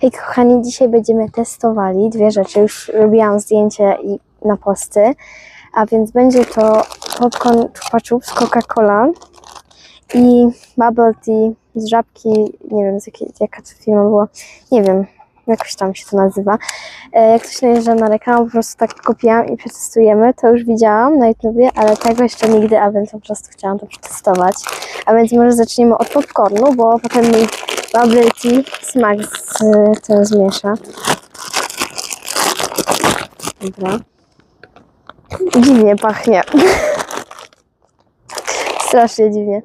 Hej kochani, dzisiaj będziemy testowali dwie rzeczy. Już robiłam zdjęcie i na posty, a więc będzie to popcorn Chupa Chups Coca-Cola i bubble tea z żabki, nie wiem z jakiej, jaka to firma była, nie wiem, jakoś tam się to nazywa. E, Jak ktoś najeżdża na reklamę, po prostu tak kupiłam i przetestujemy. To już widziałam na YouTubie, ale tego jeszcze nigdy, a więc po prostu chciałam to przetestować. A więc może zaczniemy od popcornu, bo potem mi tea smak z tym zmiesza. Dobra. Dziwnie pachnie. Strasznie dziwnie.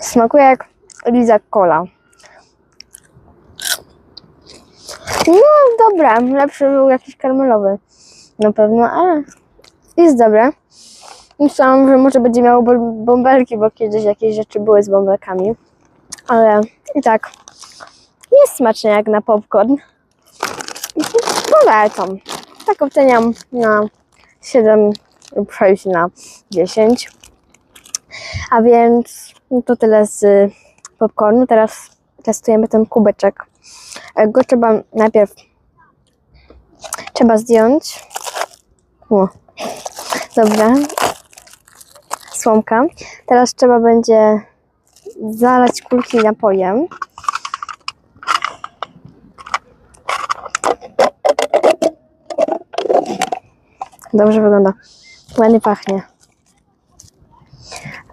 Smakuje jak lizak cola. No dobra, lepszy był jakiś karmelowy. Na pewno, ale jest dobre. Myślałam, że może będzie miało bąbelki, bo kiedyś jakieś rzeczy były z bąbelkami. Ale i tak jest smaczne jak na popcorn. Polecam. Tak oceniam na 7 lub 6 na 10. A więc to tyle z popcornu. Teraz testujemy ten kubeczek. Go trzeba najpierw trzeba zdjąć. O. Dobra. Słomka. Teraz trzeba będzie zalać kulki napojem. Dobrze wygląda. Ładnie pachnie.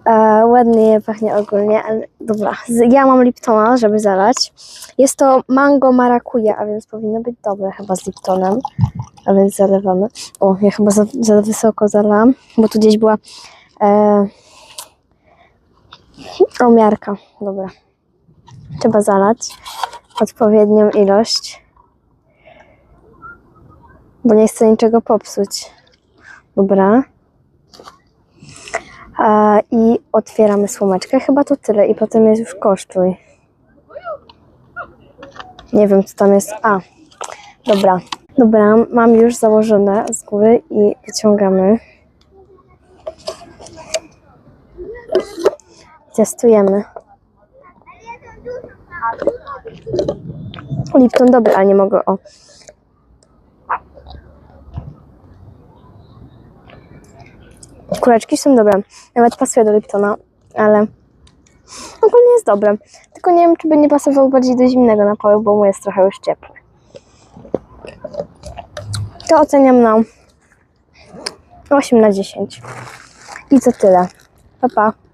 E, ładnie pachnie ogólnie, ale dobra. Ja mam Liptona, żeby zalać. Jest to mango marakuja, a więc powinno być dobre chyba z Liptonem. A więc zalewamy. O, ja chyba za, za wysoko zalałam, bo tu gdzieś była e, omiarka. Dobra. Trzeba zalać odpowiednią ilość, bo nie chcę niczego popsuć. Dobra. A, I otwieramy słomeczkę. Chyba to tyle. I potem jest już kosztuj. Nie wiem, co tam jest. A, dobra. Dobra, mam już założone z góry i wyciągamy. Testujemy. Lipton dobry, ale nie mogę. O. Kuleczki są dobre. Nawet pasuje do Liptona, ale ogólnie jest dobre. Tylko nie wiem, czy by nie pasował bardziej do zimnego napoju, bo mu jest trochę już ciepły. To oceniam na 8 na 10. I to tyle. 拜拜。